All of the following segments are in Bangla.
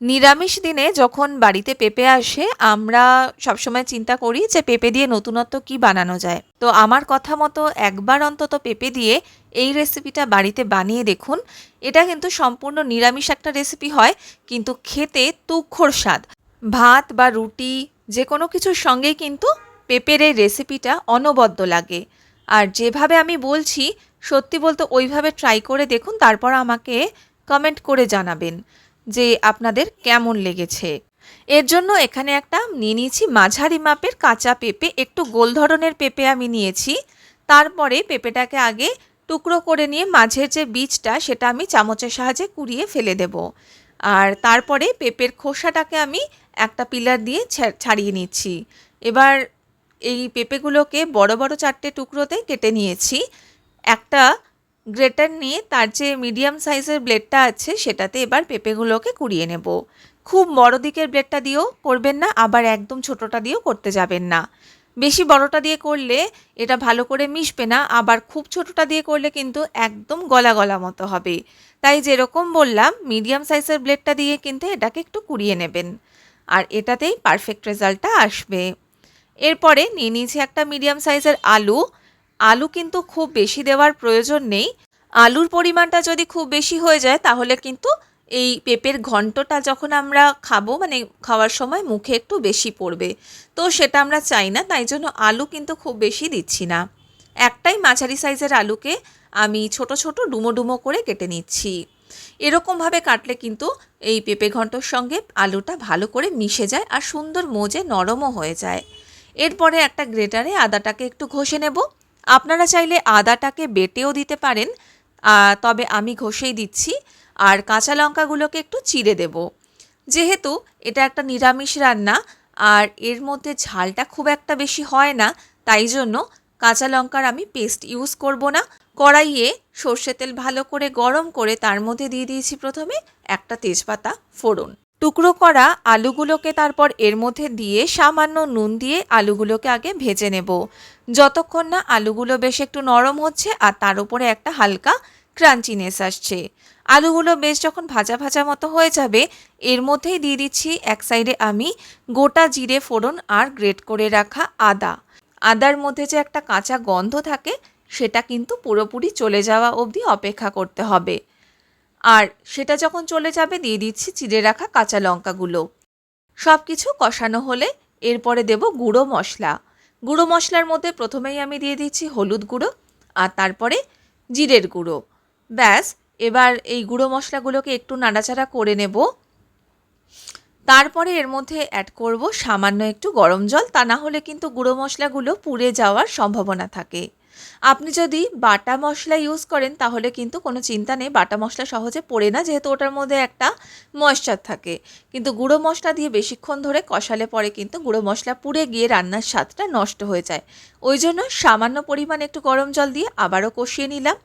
নিরামিষ দিনে যখন বাড়িতে পেঁপে আসে, আমরা সবসময় চিন্তা করি যে পেঁপে দিয়ে নতুনত্ব কি বানানো যায়। তো আমার কথা মতো একবার অন্তত পেঁপে দিয়ে এই রেসিপিটা বাড়িতে বানিয়ে দেখুন। এটা কিন্তু সম্পূর্ণ নিরামিষ একটা রেসিপি হয়, কিন্তু খেতে তুক্ষর স্বাদ। ভাত বা রুটি যে কোনো কিছুর সঙ্গেই কিন্তু পেঁপের এই রেসিপিটা অনবদ্য লাগে। আর যেভাবে আমি বলছি, সত্যি বলতে ওইভাবে ট্রাই করে দেখুন, তারপর আমাকে কমেন্ট করে জানাবেন। যে আপনাদের কেমন লেগেছে। এর জন্য এখানে একটা নিয়ে নিয়েছি মাঝারি মাপের কাঁচা পেঁপে, একটু গোল ধরনের পেঁপে আমি নিয়েছি। তারপরে পেঁপেটাকে আগে টুকরো করে নিয়ে মাঝের যে বীজটা, সেটা আমি চামচের সাহায্যে কুড়িয়ে ফেলে দেব। আর তারপরে পেঁপের খোসাটাকে আমি একটা পিলার দিয়ে ছাড়িয়ে নিচ্ছি। এবার এই পেঁপেগুলোকে বড় বড় চারটে টুকরোতে কেটে নিয়েছি। একটা গ্রেটার নিয়ে তার যে মিডিয়াম সাইজের ব্লেডটা আছে, সেটাতে এবার পেঁপেগুলোকে কুড়িয়ে নেব। খুব বড় দিকের ব্লেডটা দিয়েও করবেন না, আবার একদম ছোটটা দিয়েও করতে যাবেন না। বেশি বড়টা দিয়ে করলে এটা ভালো করে মিশবে না, আবার খুব ছোটটা দিয়ে করলে কিন্তু একদম গলা গলা মতো হবে। তাই যেরকম বললাম, মিডিয়াম সাইজের ব্লেডটা দিয়ে কিন্তু এটাকে একটু কুড়িয়ে নেবেন। আর এটাতেই পারফেক্ট রেজাল্টটা আসবে। এরপরে নিয়ে নিয়েছি একটা মিডিয়াম সাইজের আলু। আলু কিন্তু খুব বেশি দেওয়ার প্রয়োজন নেই। আলুর পরিমাণটা যদি খুব বেশি হয়ে যায়, তাহলে কিন্তু এই পেঁপের ঘন্টটা যখন আমরা খাব মানে খাওয়ার সময় মুখে একটু বেশি পড়বে। তো সেটা আমরা চাই না, তাই জন্য আলু কিন্তু খুব বেশি দিচ্ছি না। একটাই মাঝারি সাইজের আলুকে আমি ছোট ছোট ডুমো ডুমো করে কেটে নিচ্ছি। এরকমভাবে কাটলে কিন্তু এই পেঁপে ঘন্টর সঙ্গে আলুটা ভালো করে মিশে যায় আর সুন্দর মজে নরমও হয়ে যায়। এরপরে একটা গ্রেটারে আদাটাকে একটু ঘষে নেব। আপনারা চাইলে আদাটাকে বেটেও দিতে পারেন তবে আমি ঘষেই দিচ্ছি, আর কাঁচা লঙ্কাগুলোকে একটু চিড়ে দেব। যেহেতু এটা একটা নিরামিষ রান্না, আর এর মধ্যে ঝালটা খুব একটা বেশি হয় না, তাই জন্য কাঁচা লঙ্কার আমি পেস্ট ইউজ করব না। কড়াইয়ে সর্ষে তেল ভালো করে গরম করে তার মধ্যে দিয়ে দিয়েছি প্রথমে একটা তেজপাতা ফোড়ন। টুকরো করা আলুগুলোকে তারপর এর মধ্যে দিয়ে সামান্য নুন দিয়ে আলুগুলোকে আগে ভেজে নেব। যতক্ষণ না আলুগুলো বেশ একটু নরম হচ্ছে আর তার উপরে একটা হালকা ক্রাঞ্চিনেস আসছে। আলুগুলো বেশ যখন ভাজা ভাজা মতো হয়ে যাবে, এর মধ্যেই দিয়ে দিচ্ছি এক সাইডে আমি গোটা জিরে ফোড়ন আর গ্রেট করে রাখা আদা। আদার মধ্যে যে একটা কাঁচা গন্ধ থাকে, সেটা কিন্তু পুরোপুরি চলে যাওয়া অবধি অপেক্ষা করতে হবে। আর সেটা যখন চলে যাবে, দিয়ে দিচ্ছি চিড়ে রাখা কাঁচা লঙ্কাগুলো। সব কিছু কষানো হলে এরপরে দেব গুঁড়ো মশলা। গুঁড়ো মশলার মধ্যে প্রথমেই আমি দিয়ে দিচ্ছি হলুদ গুঁড়ো আর তারপরে জিরের গুঁড়ো। ব্যাস, এবার এই গুঁড়ো মশলাগুলোকে একটু নাড়াচাড়া করে নেব। তারপরে এর মধ্যে অ্যাড করব সামান্য একটু গরম জল। তা না হলে কিন্তু গুঁড়ো মশলাগুলো পুড়ে যাওয়ার সম্ভাবনা থাকে। আপনি যদি বাটা মশলা ইউজ করেন, তাহলে কিন্তু কোনো চিন্তা নেই। বাটা মশলা সহজে পড়ে না, যেহেতু ওটার মধ্যে একটা ময়েশ্চার থাকে। কিন্তু গুঁড়ো মশলা দিয়ে বেশিক্ষণ ধরে কষালে পরে কিন্তু গুঁড়ো মশলা পুড়ে গিয়ে রান্নার স্বাদটা নষ্ট হয়ে যায়। ওই জন্য সামান্য পরিমাণ একটু গরম জল দিয়ে আবারও কষিয়ে নিলাম।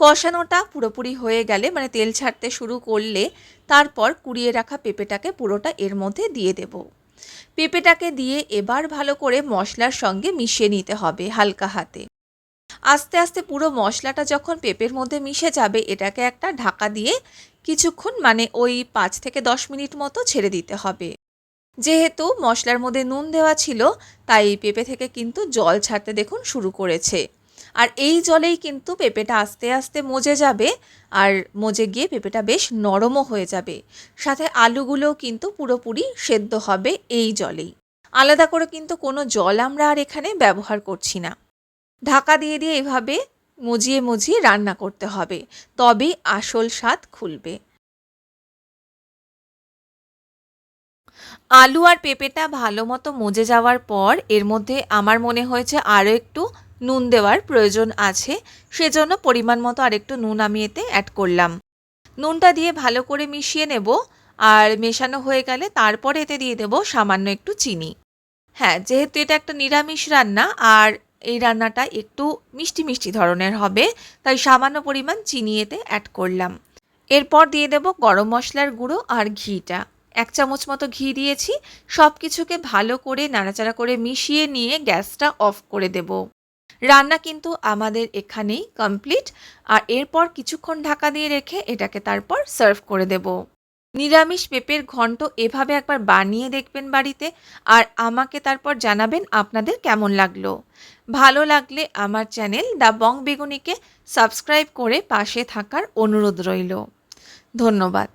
কষানোটা পুরোপুরি হয়ে গেলে মানে তেল ছাড়তে শুরু করলে, তারপর কুড়িয়ে রাখা পেঁপেটাকে পুরোটা এর মধ্যে দিয়ে দেব। পেঁপেটাকে দিয়ে এবার ভালো করে মশলার সঙ্গে মিশিয়ে নিতে হবে হালকা হাতে। আস্তে আস্তে পুরো মশলাটা যখন পেঁপের মধ্যে মিশে যাবে, এটাকে একটা ঢাকা দিয়ে কিছুক্ষণ মানে ওই পাঁচ থেকে দশ মিনিট মতো ছেড়ে দিতে হবে। যেহেতু মশলার মধ্যে নুন দেওয়া ছিল, তাই এই পেঁপে থেকে কিন্তু জল ছাড়তে দেখুন শুরু করেছে। আর এই জলেই কিন্তু পেঁপেটা আস্তে আস্তে মজে যাবে, আর মজে গিয়ে পেঁপেটা বেশ নরমও হয়ে যাবে। সাথে আলুগুলোও কিন্তু পুরোপুরি সেদ্ধ হবে এই জলেই। আলাদা করে কিন্তু কোনো জল আমরা আর এখানে ব্যবহার করছি না। ঢাকা দিয়ে দিয়ে এভাবে মজিয়ে মজিয়ে রান্না করতে হবে। তবেই আসল স্বাদ খুলবে। আলু আর পেঁপেটা ভালো মতো মজে যাওয়ার পর এর মধ্যে আমার মনে হয়েছে আরও একটু নুন দেওয়ার প্রয়োজন আছে। সেজন্য পরিমাণ মতো আরেকটু নুন আমি এতে অ্যাড করলাম। নুনটা দিয়ে ভালো করে মিশিয়ে নেব আর মেশানো হয়ে গেলে তারপরে এতে দিয়ে দেব সামান্য একটু চিনি। হ্যাঁ যেহেতু এটা একটা নিরামিষ রান্না আর এই রান্নাটা একটু মিষ্টি মিষ্টি ধরনের হবে, তাই সামান্য পরিমাণ চিনি এতে অ্যাড করলাম। এরপর দিয়ে দেব গরম মশলার গুঁড়ো আর ঘিটা। এক চামচ মতো ঘি দিয়েছি সব কিছুকে ভালো করে নাড়াচাড়া করে মিশিয়ে নিয়ে গ্যাসটা অফ করে দেব। রান্না কিন্তু আমাদের এখানেই কমপ্লিট, আর এরপর কিছুক্ষণ ঢাকা দিয়ে রেখে এটাকে তারপর সার্ভ করে দেব। নিরামিষ পেঁপের ঘন্ট এভাবে একবার বানিয়ে দেখবেন বাড়িতে আর আমাকে তারপর জানাবেন আপনাদের কেমন লাগল। ভালো লাগলে আমার চ্যানেল দ্য বং বেগুনিকে সাবস্ক্রাইব করে পাশে থাকার অনুরোধ রইল। ধন্যবাদ।